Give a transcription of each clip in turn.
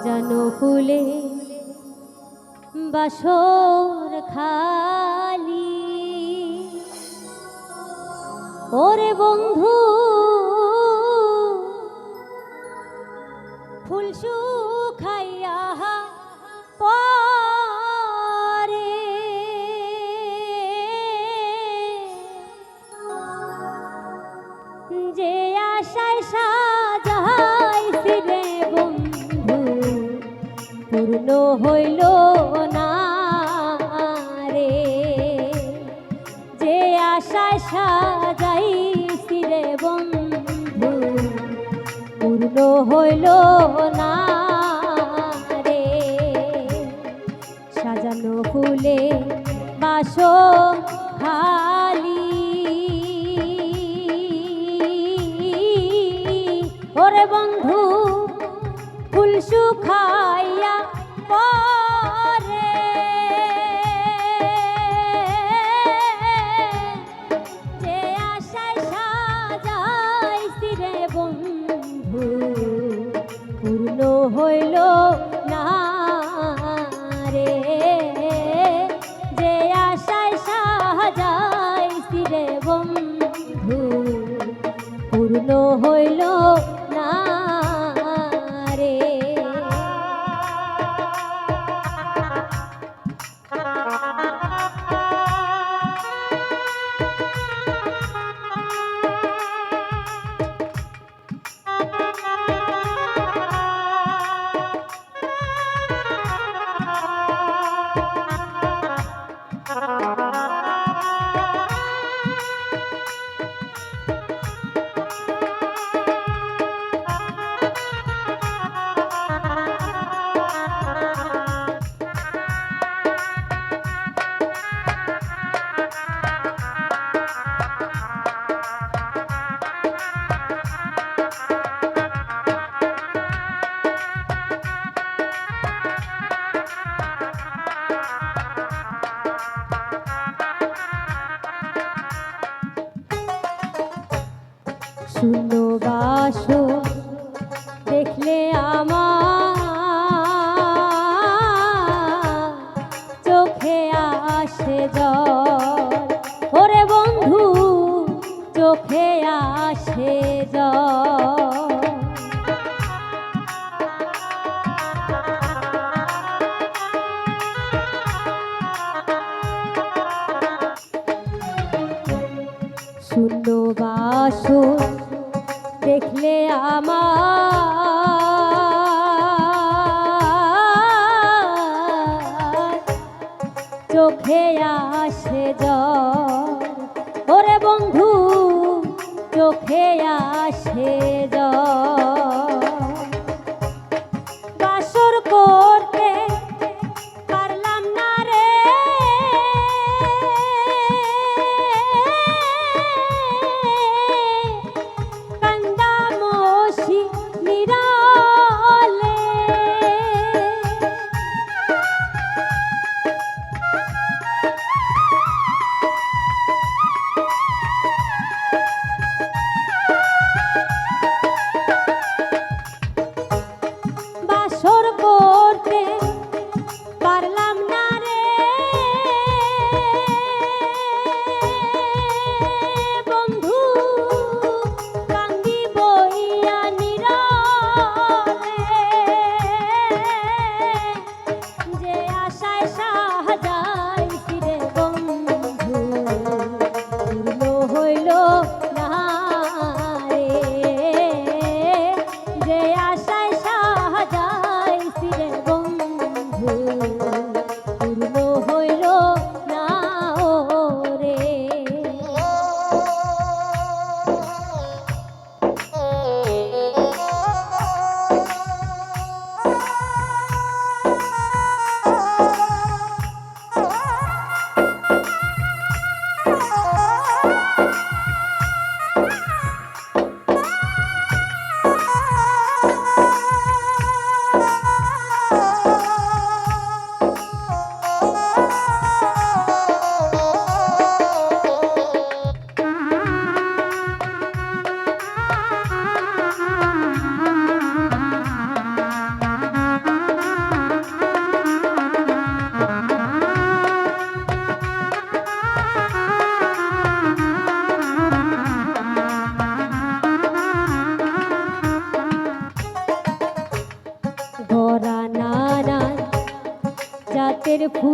সাজানো ফুলে বাসর খালি। ওরে বন্ধু ফুল হইল না রে। যে আশায় সাজাইছি রে বন্ধু, পূর্ণ হইল না রে। সাজানো ফুলে বাসো খালি ওরে বন্ধু, ফুল শুকাইয়া পরে। যে আশায় সাজাইছি রে বন্ধু হইল না রে। যে আশায় সাজাইছি রে বন্ধু, পূর্ণ বাসো দেখলে আমার চোখে আসে জল। ওরে বন্ধু চোখে আসে জল। চোখে আসে জল ওরে বন্ধু চোখে আসে জল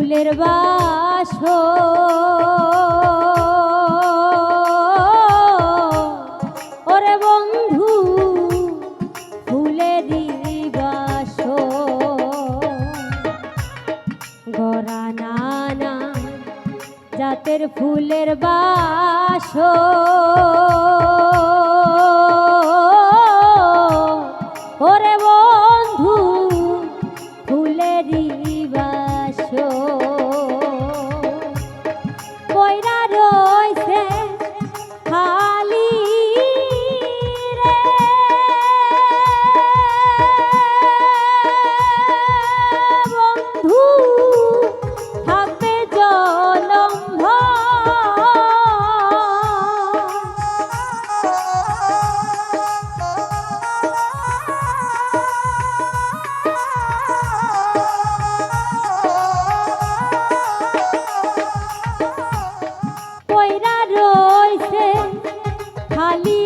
ফুলের বাস ওরে বন্ধু ফুলে দিলি বাসো গরা নানা, জাতের ফুলের বাস ওরে বন্ধু, ফুলেরি কালী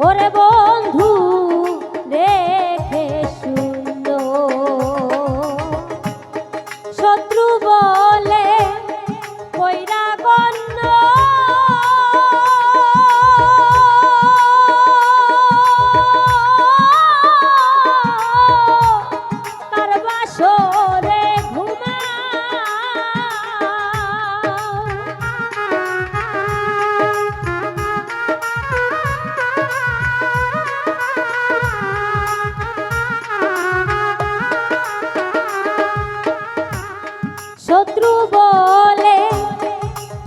ওরে বন্ধু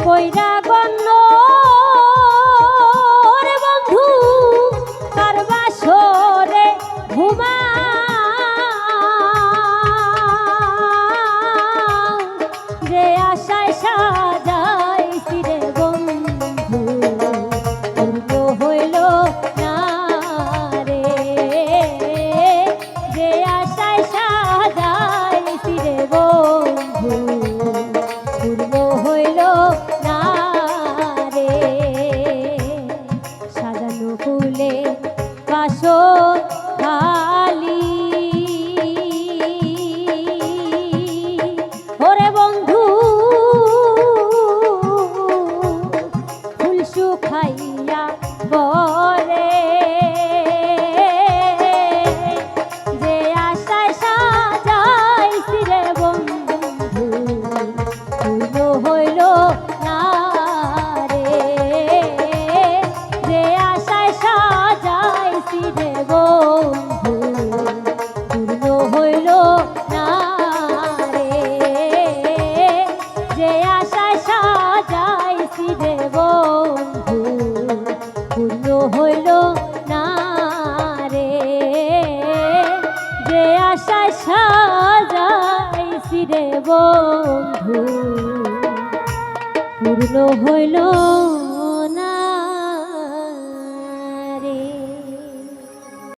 foi da খালি